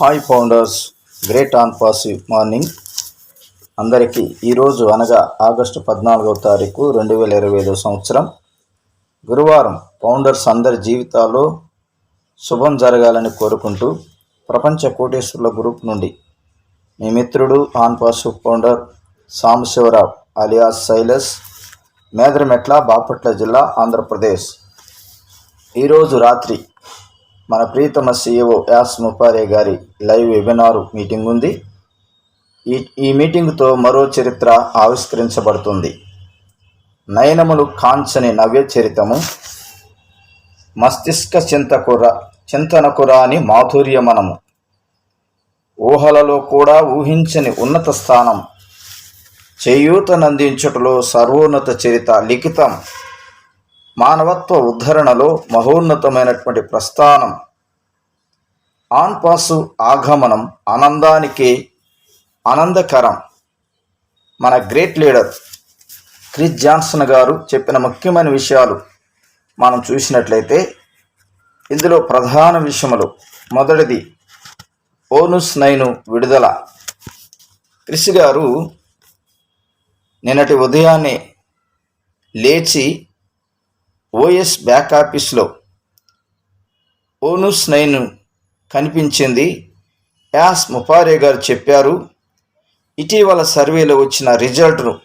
Hi founders great on passive morning. అందరికీ ఈరోజు అనగా ఆగస్టు పద్నాలుగవ తారీఖు రెండు వేల ఇరవై ఐదో సంవత్సరం. గురువారం ఫౌండర్స్ అందరి జీవితాల్లో శుభం జరగాలని కోరుకుంటూ ప్రపంచ కోటేశ్వరుల గ్రూప్ నుండి మీ మిత్రుడు on passive founder Sambasivarao alias Silas Medarametla Bapatla జిల్లా ఆంధ్రప్రదేశ్. ఈరోజు రాత్రి మన ప్రీతమ సీఈఓ యాస్ ముపారే గారి లైవ్ వెబినార్ మీటింగ్ ఉంది. ఈ ఈ మీటింగ్తో మరో చరిత్ర ఆవిష్కరించబడుతుంది. నయనములు కాంచని నవ్య చరితము. మస్తిష్క చింతకుర చింతనకురాని మాధుర్యమనము. ఊహలలో కూడా ఊహించని ఉన్నత స్థానం. చేయూతనందించుటలో సర్వోన్నత చరిత లిఖితం. మానవత్వ ఉద్ధరణలో మహోన్నతమైనటువంటి ప్రస్థానం. ఆన్పాసు ఆగమనం ఆనందానికి ఆనందకరం. మన గ్రేట్ లీడర్ క్రిస్ జాన్సన్ గారు చెప్పిన ముఖ్యమైన విషయాలు మనం చూసినట్లయితే ఇందులో ప్రధాన విషయములు. మొదటిది ఓనుస్ నైను విడుదల. క్రిస్ గారు నిన్నటి ఉదయాన్నే లేచి ఓఎస్ బ్యాక్ ఆఫీస్లో ఓనుస్ నైన్ కనిపించింది. యాస్ ముపారే గారు చెప్పారు ఇటీవల సర్వేలో వచ్చిన రిజల్ట్ను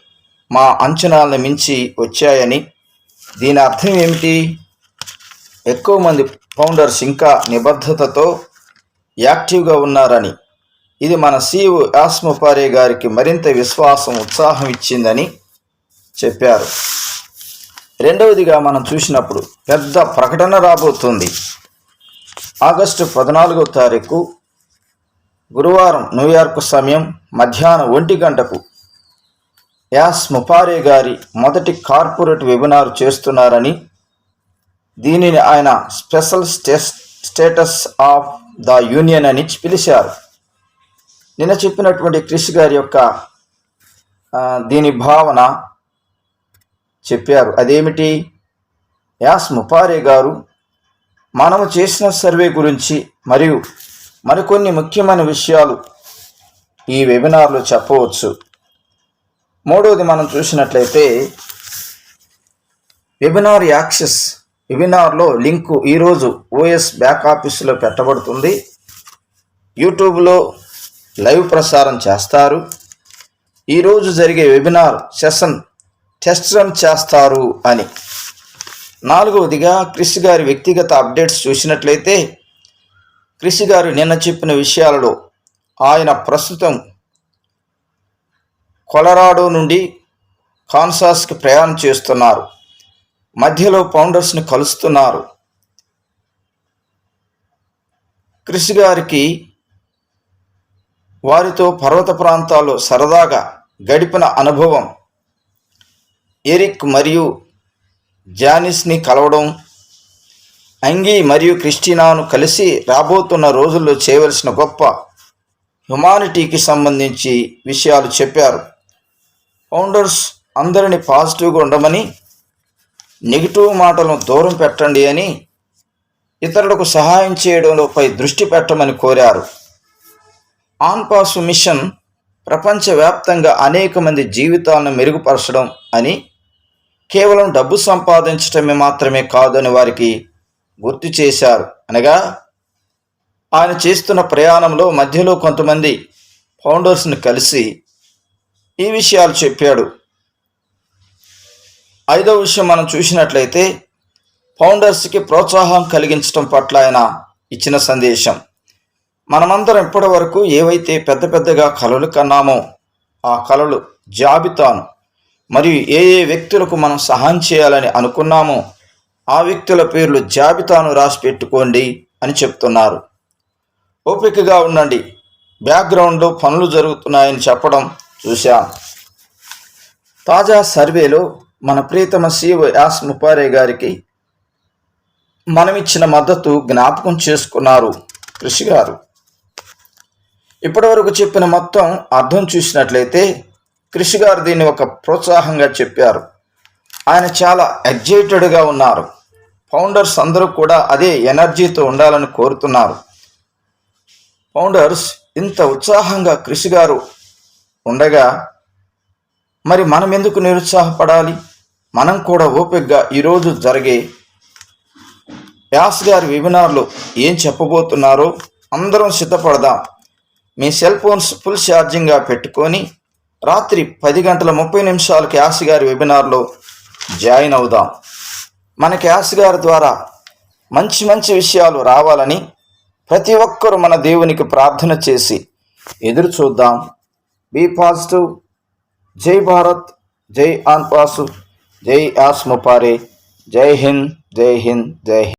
మా అంచనాలను మించి వచ్చాయని. దీని అర్థం ఏమిటి? ఎక్కువ మంది ఫౌండర్స్ ఇంకా నిబద్ధతతో యాక్టివ్గా ఉన్నారని. ఇది మన సీఈఓ యాస్ ముపారే గారికి మరింత విశ్వాసం ఉత్సాహం ఇచ్చిందని చెప్పారు. రెండవదిగా మనం చూసినప్పుడు పెద్ద ప్రకటన రాబోతుంది. ఆగస్టు పద్నాలుగో తారీఖు గురువారం న్యూయార్క్ సమయం మధ్యాహ్నం ఒంటి గంటకు. యాస్ ముపారే గారి మొదటి కార్పొరేట్ వెబినార్ చేస్తున్నారని దీనిని ఆయన special status of the union అని పిలిచారు. నిన్న చెప్పినటువంటి క్రిష్ గారి యొక్క దీని భావన చెప్పారు. అదేమిటి? యాస్ ముపారే గారు మనము చేసిన సర్వే గురించి మరియు మరికొన్ని ముఖ్యమైన విషయాలు ఈ వెబినార్లో చెప్పవచ్చు. మూడవది మనం చూసినట్లయితే వెబినార్ యాక్సెస్ వెబినార్లో లింకు ఈరోజు ఓఎస్ బ్యాక్ ఆఫీసులో పెట్టబడుతుంది. యూట్యూబ్లో లైవ్ ప్రసారం చేస్తారు. ఈరోజు జరిగే వెబినార్ సెషన్ టెస్ట్ రన్ చేస్తారు అని. నాలుగవదిగా క్రిష్ గారి వ్యక్తిగత అప్డేట్స్ చూసినట్లయితే క్రిష్ గారు నిన్న చెప్పిన విషయాలలో ఆయన ప్రస్తుతం కొలరాడో నుండి కాన్సాస్కి ప్రయాణం చేస్తున్నారు. మధ్యలో ఫౌండర్స్ని కలుస్తున్నారు. క్రిష్ గారికి వారితో పర్వత ప్రాంతాల్లో సరదాగా గడిపిన అనుభవం ఎరిక్ మరియు జానిస్ని కలవడం అంగీ మరియు క్రిస్టినాను కలిసి రాబోతున్న రోజుల్లో చేయవలసిన గొప్ప హ్యుమానిటీకి సంబంధించి విషయాలు చెప్పారు. ఫౌండర్స్ అందరిని పాజిటివ్గా ఉండమని నెగిటివ్ మాటలను దూరం పెట్టండి అని ఇతరులకు సహాయం చేయడంపై దృష్టి పెట్టమని కోరారు. ఆన్పాస్ మిషన్ ప్రపంచవ్యాప్తంగా అనేక మంది జీవితాలను మెరుగుపరచడం అని కేవలం డబ్బు సంపాదించటమే మాత్రమే కాదని వారికి గుర్తు చేశారు. అనగా ఆయన చేస్తున్న ప్రయాణంలో మధ్యలో కొంతమంది ఫౌండర్స్ని కలిసి ఈ విషయాలు చెప్పాడు. ఐదో విషయం మనం చూసినట్లయితే ఫౌండర్స్కి ప్రోత్సాహం కలిగించడం పట్ల ఆయన ఇచ్చిన సందేశం. మనమందరం ఇప్పటి వరకు ఏవైతే పెద్ద పెద్దగా కలలు కన్నామో ఆ కలలు జాబితాను మరియు ఏ ఏ వ్యక్తులకు మనం సహాయం చేయాలని అనుకున్నామో ఆ వ్యక్తుల పేర్లు జాబితాను రాసి పెట్టుకోండి అని చెప్తున్నారు. ఓపికగా ఉండండి. బ్యాక్గ్రౌండ్లో పనులు జరుగుతున్నాయని చెప్పడం చూశాం. తాజా సర్వేలో మన ప్రీతమ సీఓ యాస్ ముపారే గారికి మనమిచ్చిన మద్దతు జ్ఞాపకం చేసుకున్నారు కృషి గారు ఇప్పటివరకు చెప్పిన మొత్తం అర్థం చూసినట్లయితే కృషి గారు దీన్ని ఒక ప్రోత్సాహంగా చెప్పారు. ఆయన చాలా ఎగ్జైటెడ్గా ఉన్నారు. ఫౌండర్స్ అందరూ కూడా అదే ఎనర్జీతో ఉండాలని కోరుతున్నారు. ఫౌండర్స్ ఇంత ఉత్సాహంగా కృషి గారు ఉండగా మరి మనం ఎందుకు నిరుత్సాహపడాలి? మనం కూడా ఓపికగా ఈరోజు జరిగే వ్యాస్ గారి వెబినార్లో ఏం చెప్పబోతున్నారో అందరం సిద్ధపడదాం. మీ సెల్ ఫోన్స్ ఫుల్ ఛార్జింగ్గా పెట్టుకొని రాత్రి పది గంటల ముప్పై నిమిషాలు యాస్ గారి వెబినార్లో జాయిన్ అవుదాం. మనకి యాస్ గారి ద్వారా మంచి మంచి విషయాలు రావాలని ప్రతి ఒక్కరూ మన దేవునికి ప్రార్థన చేసి ఎదురు చూద్దాం. Be positive. జై భారత్. జై ఆన్పాసు జై ఆస్ ముపారే జై హింద్. జై హింద్. జై హింద్.